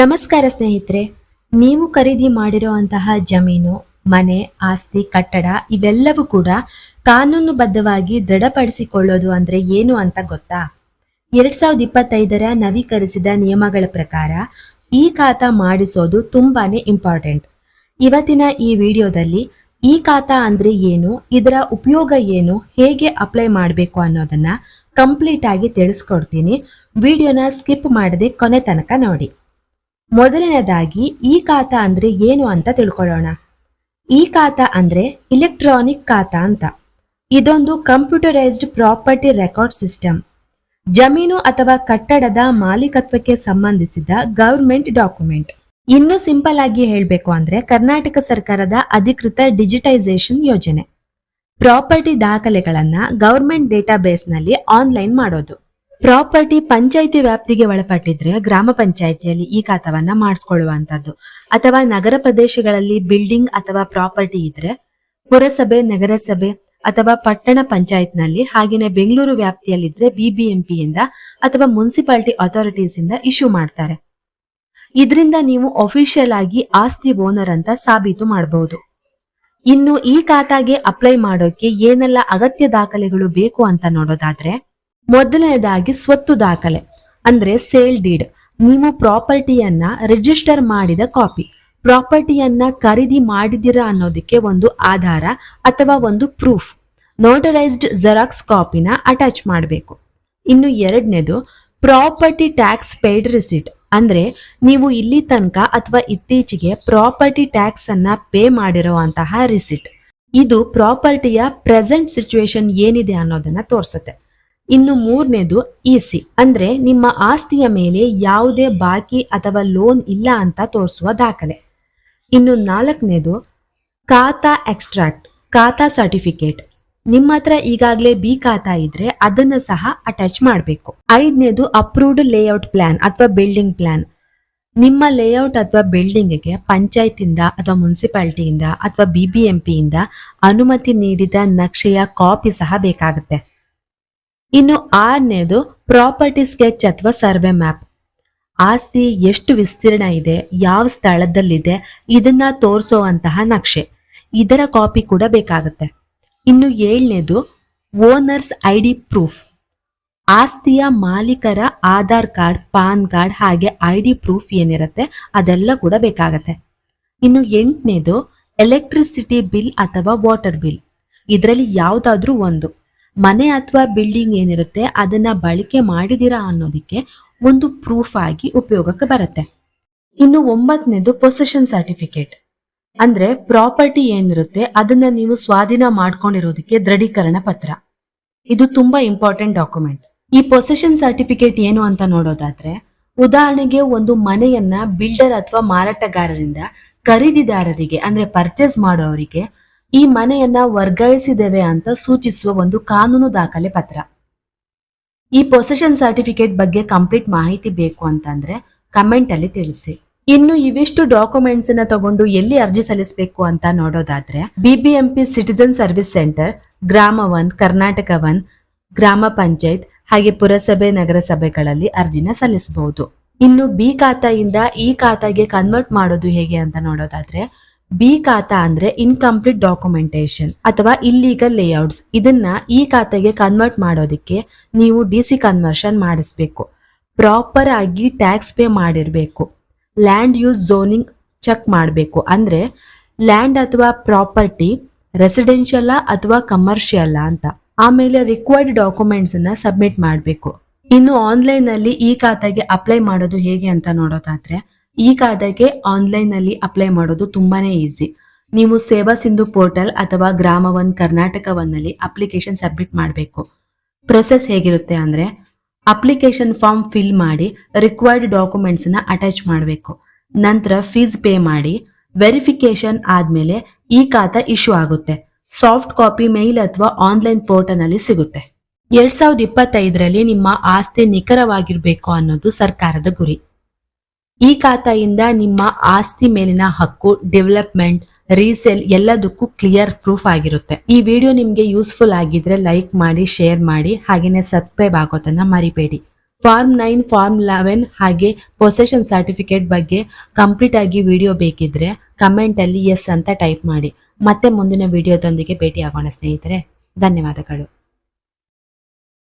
ನಮಸ್ಕಾರ ಸ್ನೇಹಿತರೆ, ನೀವು ಖರೀದಿ ಮಾಡಿರುವಂತಹ ಜಮೀನು, ಮನೆ, ಆಸ್ತಿ, ಕಟ್ಟಡ ಇವೆಲ್ಲವೂ ಕೂಡ ಕಾನೂನುಬದ್ಧವಾಗಿ ದೃಢಪಡಿಸಿಕೊಳ್ಳೋದು ಅಂದ್ರೆ ಏನು ಅಂತ ಗೊತ್ತಾ? ಎರಡ್ ಸಾವಿರದ ಇಪ್ಪತ್ತೈದರ ನವೀಕರಿಸಿದ ನಿಯಮಗಳ ಪ್ರಕಾರ ಈ ಖಾತಾ ಮಾಡಿಸೋದು ತುಂಬಾನೇ ಇಂಪಾರ್ಟೆಂಟ್ ಇವತ್ತಿನ ಈ ವಿಡಿಯೋದಲ್ಲಿ ಈ ಖಾತಾ ಅಂದ್ರೆ ಏನು, ಇದರ ಉಪಯೋಗ ಏನು, ಹೇಗೆ ಅಪ್ಲೈ ಮಾಡಬೇಕು ಅನ್ನೋದನ್ನ ಕಂಪ್ಲೀಟ್ ಆಗಿ ತಿಳಿಸ್ಕೊಡ್ತೀನಿ. ವಿಡಿಯೋನ ಸ್ಕಿಪ್ ಮಾಡದೆ ಕೊನೆ ತನಕ ನೋಡಿ. ಮೊದಲನೇದಾಗಿ ಈ ಖಾತ ಅಂದ್ರೆ ಏನು ಅಂತ ತಿಳ್ಕೊಳ್ಳೋಣ. ಈ ಖಾತ ಅಂದ್ರೆ ಇಲೆಕ್ಟ್ರಾನಿಕ್ ಖಾತ ಅಂತ. ಇದೊಂದು ಕಂಪ್ಯೂಟರೈಸ್ಡ್ ಪ್ರಾಪರ್ಟಿ ರೆಕಾರ್ಡ್ ಸಿಸ್ಟಮ್ ಜಮೀನು ಅಥವಾ ಕಟ್ಟಡದ ಮಾಲೀಕತ್ವಕ್ಕೆ ಸಂಬಂಧಿಸಿದ ಗವರ್ಮೆಂಟ್ ಡಾಕ್ಯುಮೆಂಟ್ ಇನ್ನು ಸಿಂಪಲ್ ಆಗಿ ಹೇಳಬೇಕು ಅಂದ್ರೆ ಕರ್ನಾಟಕ ಸರ್ಕಾರದ ಅಧಿಕೃತ ಡಿಜಿಟೈಸೇಷನ್ ಯೋಜನೆ. ಪ್ರಾಪರ್ಟಿ ದಾಖಲೆಗಳನ್ನ ಗವರ್ಮೆಂಟ್ ಡೇಟಾಬೇಸ್ನಲ್ಲಿ ಆನ್ಲೈನ್ ಮಾಡೋದು. ಪ್ರಾಪರ್ಟಿ ಪಂಚಾಯಿತಿ ವ್ಯಾಪ್ತಿಗೆ ಒಳಪಟ್ಟಿದ್ರೆ ಗ್ರಾಮ ಪಂಚಾಯಿತಿಯಲ್ಲಿ ಈ ಖಾತವನ್ನ ಮಾಡಿಸ್ಕೊಳ್ಳುವಂತದ್ದು. ಅಥವಾ ನಗರ ಪ್ರದೇಶಗಳಲ್ಲಿ ಬಿಲ್ಡಿಂಗ್ ಅಥವಾ ಪ್ರಾಪರ್ಟಿ ಇದ್ರೆ ಪುರಸಭೆ, ನಗರಸಭೆ ಅಥವಾ ಪಟ್ಟಣ ಪಂಚಾಯತ್ನಲ್ಲಿ ಹಾಗೇನೆ ಬೆಂಗಳೂರು ವ್ಯಾಪ್ತಿಯಲ್ಲಿದ್ರೆ ಬಿಬಿಎಂಪಿಯಿಂದ ಅಥವಾ ಮುನ್ಸಿಪಾಲಿಟಿ ಅಥಾರಿಟೀಸ್ ಇಂದ ಇಶ್ಯೂ ಮಾಡ್ತಾರೆ. ಇದರಿಂದ ನೀವು ಅಫಿಷಿಯಲ್ ಆಗಿ ಆಸ್ತಿ ಓನರ್ ಅಂತ ಸಾಬೀತು ಮಾಡಬಹುದು ಇನ್ನು ಈ ಖಾತಾಗೆ ಅಪ್ಲೈ ಮಾಡೋಕೆ ಏನೆಲ್ಲ ಅಗತ್ಯ ದಾಖಲೆಗಳು ಬೇಕು ಅಂತ ನೋಡೋದಾದ್ರೆ ಮೊದಲನೇದಾಗಿ ಸ್ವತ್ತು ದಾಖಲೆ, ಅಂದ್ರೆ ಸೇಲ್ ಡೀಡ್. ನೀವು ಪ್ರಾಪರ್ಟಿಯನ್ನ ರಿಜಿಸ್ಟರ್ ಮಾಡಿದ ಕಾಪಿ, ಪ್ರಾಪರ್ಟಿಯನ್ನ ಖರೀದಿ ಮಾಡಿದಿರಾ ಅನ್ನೋದಕ್ಕೆ ಒಂದು ಆಧಾರ ಅಥವಾ ಒಂದು ಪ್ರೂಫ್. ನೋಟರೈಸ್ಡ್ ಜೆರಾಕ್ಸ್ ಕಾಪಿನ ಅಟ್ಯಾಚ್ ಮಾಡಬೇಕು. ಇನ್ನು ಎರಡನೇದು, ಪ್ರಾಪರ್ಟಿ ಟ್ಯಾಕ್ಸ್ ಪೇಯ್ಡ್ ರಿಸಿಟ್, ಅಂದ್ರೆ ನೀವು ಇಲ್ಲಿ ತನಕ ಅಥವಾ ಇತ್ತೀಚೆಗೆ ಪ್ರಾಪರ್ಟಿ ಟ್ಯಾಕ್ಸ್ ಅನ್ನ ಪೇ ಮಾಡಿರುವಂತಹ ರಿಸಿಟ್. ಇದು ಪ್ರಾಪರ್ಟಿಯ ಪ್ರೆಸೆಂಟ್ ಸಿಚುವೇಶನ್ ಏನಿದೆ ಅನ್ನೋದನ್ನ ತೋರಿಸುತ್ತೆ. ಇನ್ನು ಮೂರನೇದು ಇಸಿ ಅಂದ್ರೆ ನಿಮ್ಮ ಆಸ್ತಿಯ ಮೇಲೆ ಯಾವುದೇ ಬಾಕಿ ಅಥವಾ ಲೋನ್ ಇಲ್ಲ ಅಂತ ತೋರಿಸುವ ದಾಖಲೆ. ಇನ್ನು ನಾಲ್ಕನೇದು, ಖಾತಾ ಎಕ್ಸ್ಟ್ರಾಕ್ಟ್, ಖಾತಾ ಸರ್ಟಿಫಿಕೇಟ್. ನಿಮ್ಮ ಹತ್ರ ಈಗಾಗಲೇ ಬಿ ಖಾತಾ ಇದ್ರೆ ಅದನ್ನ ಸಹ ಅಟ್ಯಾಚ್ ಮಾಡಬೇಕು. ಐದನೇದು, ಅಪ್ರೂವ್ಡ್ ಲೇಔಟ್ ಪ್ಲಾನ್ ಅಥವಾ ಬಿಲ್ಡಿಂಗ್ ಪ್ಲಾನ್. ನಿಮ್ಮ ಲೇಔಟ್ ಅಥವಾ ಬಿಲ್ಡಿಂಗ್ಗೆ ಪಂಚಾಯತಿಂದ ಅಥವಾ ಮುನ್ಸಿಪಾಲ್ಟಿಯಿಂದ ಅಥವಾ ಬಿಬಿಎಂಪಿಯಿಂದ ಅನುಮತಿ ನೀಡಿದ ನಕ್ಷೆಯ ಕಾಪಿ ಸಹ ಬೇಕಾಗುತ್ತೆ. ಇನ್ನು ಆರನೇದು ಪ್ರಾಪರ್ಟಿ ಸ್ಕೆಚ್ ಅಥವಾ ಸರ್ವೆ ಮ್ಯಾಪ್. ಆಸ್ತಿ ಎಷ್ಟು ವಿಸ್ತೀರ್ಣ ಇದೆ, ಯಾವ ಸ್ಥಳದಲ್ಲಿದೆ, ಇದನ್ನ ತೋರಿಸುವಂತಹ ನಕ್ಷೆ. ಇದರ ಕಾಪಿ ಕೂಡ ಬೇಕಾಗುತ್ತೆ. ಇನ್ನು ಏಳನೇದು ಓನರ್ಸ್ ಐ ಡಿ ಪ್ರೂಫ್. ಆಸ್ತಿಯ ಮಾಲೀಕರ ಆಧಾರ್ ಕಾರ್ಡ್, ಪಾನ್ ಕಾರ್ಡ್ ಹಾಗೆ ಐ ಡಿ ಪ್ರೂಫ್ ಏನಿರುತ್ತೆ, ಅದೆಲ್ಲ ಕೂಡ ಬೇಕಾಗತ್ತೆ. ಇನ್ನು ಎಂಟನೇದು ಎಲೆಕ್ಟ್ರಿಸಿಟಿ ಬಿಲ್ ಅಥವಾ ವಾಟರ್ ಬಿಲ್. ಇದರಲ್ಲಿ ಯಾವುದಾದ್ರೂ ಒಂದು. ಮನೆ ಅಥವಾ ಬಿಲ್ಡಿಂಗ್ ಏನಿರುತ್ತೆ, ಅದನ್ನ ಬಳಕೆ ಮಾಡಿದಿರಾ ಅನ್ನೋದಕ್ಕೆ ಒಂದು ಪ್ರೂಫ್ ಆಗಿ ಉಪಯೋಗಕ್ಕೆ ಬರುತ್ತೆ. ಇನ್ನು ಒಂಬತ್ತನೇದು ಪೊಸೆಷನ್ ಸರ್ಟಿಫಿಕೇಟ್ ಅಂದ್ರೆ ಪ್ರಾಪರ್ಟಿ ಏನಿರುತ್ತೆ, ಅದನ್ನ ನೀವು ಸ್ವಾಧೀನ ಮಾಡ್ಕೊಂಡಿರೋದಕ್ಕೆ ದೃಢೀಕರಣ ಪತ್ರ. ಇದು ತುಂಬಾ ಇಂಪಾರ್ಟೆಂಟ್ ಡಾಕ್ಯುಮೆಂಟ್ ಈ ಪೊಸೆಷನ್ ಸರ್ಟಿಫಿಕೇಟ್ ಏನು ಅಂತ ನೋಡೋದಾದ್ರೆ, ಉದಾಹರಣೆಗೆ ಒಂದು ಮನೆಯನ್ನ ಬಿಲ್ಡರ್ ಅಥವಾ ಮಾರಾಟಗಾರರಿಂದ ಖರೀದಿದಾರರಿಗೆ, ಅಂದ್ರೆ ಪರ್ಚೇಸ್ ಮಾಡೋವರಿಗೆ ಈ ಮನೆಯನ್ನ ವರ್ಗಾಯಿಸಿದ್ದೇವೆ ಅಂತ ಸೂಚಿಸುವ ಒಂದು ಕಾನೂನು ದಾಖಲೆ ಪತ್ರ. ಈ ಪೊಸೆಷನ್ ಸರ್ಟಿಫಿಕೇಟ್ ಬಗ್ಗೆ ಕಂಪ್ಲೀಟ್ ಮಾಹಿತಿ ಬೇಕು ಅಂತಂದ್ರೆ ಕಮೆಂಟ್ ಅಲ್ಲಿ ತಿಳಿಸಿ. ಇನ್ನು ಇವಿಷ್ಟು ಡಾಕ್ಯುಮೆಂಟ್ಸ್ನ ತಗೊಂಡು ಎಲ್ಲಿ ಅರ್ಜಿ ಸಲ್ಲಿಸಬೇಕು ಅಂತ ನೋಡೋದಾದ್ರೆ BBMP citizen service centre Grama one Karnataka one ಗ್ರಾಮ ಪಂಚಾಯತ್ ಹಾಗೆ ಪುರಸಭೆ, ನಗರಸಭೆಗಳಲ್ಲಿ ಅರ್ಜಿನ ಸಲ್ಲಿಸಬಹುದು ಇನ್ನು ಬಿ ಖಾತೆಯಿಂದ ಈ ಖಾತೆಗೆ ಕನ್ವರ್ಟ್ ಮಾಡೋದು ಹೇಗೆ ಅಂತ ನೋಡೋದಾದ್ರೆ ಬಿ ಖಾತಾ ಅಂದ್ರೆ ಇನ್ಕಂಪ್ಲೀಟ್ ಡಾಕ್ಯುಮೆಂಟೇಶನ್ ಅಥವಾ ಇಲ್ಲೀಗಲ್ ಲೇಔಟ್ಸ್ ಇದನ್ನ ಈ ಖಾತೆಗೆ ಕನ್ವರ್ಟ್ ಮಾಡೋದಕ್ಕೆ ನೀವು ಡಿ ಸಿ ಕನ್ವರ್ಷನ್ ಮಾಡಿಸ್ಬೇಕು. ಪ್ರಾಪರ್ ಆಗಿ ಟ್ಯಾಕ್ಸ್ ಪೇ ಮಾಡಿರ್ಬೇಕು. ಲ್ಯಾಂಡ್ ಯೂಸ್ ಝೋನಿಂಗ್ ಚೆಕ್ ಮಾಡಬೇಕು. ಅಂದ್ರೆ ಲ್ಯಾಂಡ್ ಅಥವಾ ಪ್ರಾಪರ್ಟಿ ರೆಸಿಡೆನ್ಷಿಯಲ್ ಅಥವಾ ಕಮರ್ಷಿಯಲ್ ಅಂತ. ಆಮೇಲೆ ರಿಕ್ವೈರ್ಡ್ ಡಾಕ್ಯುಮೆಂಟ್ಸ್ ಅನ್ನ ಸಬ್ಮಿಟ್ ಮಾಡಬೇಕು. ಇನ್ನು ಆನ್ಲೈನ್ ಅಲ್ಲಿ ಈ ಖಾತೆಗೆ ಅಪ್ಲೈ ಮಾಡೋದು ಹೇಗೆ ಅಂತ ನೋಡೋದಾದ್ರೆ ಈ ಖಾತೆಗೆ ಆನ್ಲೈನ್ನಲ್ಲಿ ಅಪ್ಲೈ ಮಾಡೋದು ತುಂಬಾನೇ ಈಸಿ ನೀವು ಸೇವಾ ಸಿಂಧು ಪೋರ್ಟಲ್ ಅಥವಾ ಗ್ರಾಮ ಒನ್ ಕರ್ನಾಟಕ ಒನ್ ಅಲ್ಲಿ ಅಪ್ಲಿಕೇಶನ್ ಸಬ್ಮಿಟ್ ಮಾಡಬೇಕು. ಪ್ರೊಸೆಸ್ ಹೇಗಿರುತ್ತೆ ಅಂದ್ರೆ ಅಪ್ಲಿಕೇಶನ್ ಫಾರ್ಮ್ ಫಿಲ್ ಮಾಡಿ ರಿಕ್ವೈರ್ಡ್ ಡಾಕ್ಯುಮೆಂಟ್ಸ್ನ ಅಟ್ಯಾಚ್ ಮಾಡಬೇಕು. ನಂತರ ಫೀಸ್ ಪೇ ಮಾಡಿ ವೆರಿಫಿಕೇಶನ್ ಆದ್ಮೇಲೆ ಈ ಖಾತಾ ಇಶ್ಯೂ ಆಗುತ್ತೆ. ಸಾಫ್ಟ್ ಕಾಪಿ ಮೇಲ್ ಅಥವಾ ಆನ್ಲೈನ್ ಪೋರ್ಟಲ್ನಲ್ಲಿ ಸಿಗುತ್ತೆ. ಎರಡ್ ಸಾವಿರದ ಇಪ್ಪತ್ತೈದರಲ್ಲಿ ನಿಮ್ಮ ಆಸ್ತಿ ನಿಖರವಾಗಿರ್ಬೇಕು ಅನ್ನೋದು ಸರ್ಕಾರದ ಗುರಿ. ಈ ಖಾತೆಯಿಂದ ನಿಮ್ಮ ಆಸ್ತಿ ಮೇಲಿನ ಹಕ್ಕು ಡೆವಲಪ್ಮೆಂಟ್ ರೀಸೇಲ್ ಎಲ್ಲದಕ್ಕೂ ಕ್ಲಿಯರ್ ಪ್ರೂಫ್ ಆಗಿರುತ್ತೆ. ಈ ವಿಡಿಯೋ ನಿಮ್ಗೆ ಯೂಸ್ಫುಲ್ ಆಗಿದ್ರೆ ಲೈಕ್ ಮಾಡಿ ಶೇರ್ ಮಾಡಿ, ಹಾಗೇನೆ ಸಬ್ಸ್ಕ್ರೈಬ್ ಆಗೋದನ್ನ ಮರಿಬೇಡಿ. ಫಾರ್ಮ್ ನೈನ್ ಫಾರ್ಮ್ ಲೆವೆನ್ ಹಾಗೆ ಪೊಸೆಷನ್ ಸರ್ಟಿಫಿಕೇಟ್ ಬಗ್ಗೆ ಕಂಪ್ಲೀಟ್ ಆಗಿ ವಿಡಿಯೋ ಬೇಕಿದ್ರೆ ಕಮೆಂಟ್ ಅಲ್ಲಿ ಎಸ್ ಅಂತ ಟೈಪ್ ಮಾಡಿ. ಮತ್ತೆ ಮುಂದಿನ ವಿಡಿಯೋದೊಂದಿಗೆ ಭೇಟಿ ಆಗೋಣ ಸ್ನೇಹಿತರೆ. ಧನ್ಯವಾದಗಳು.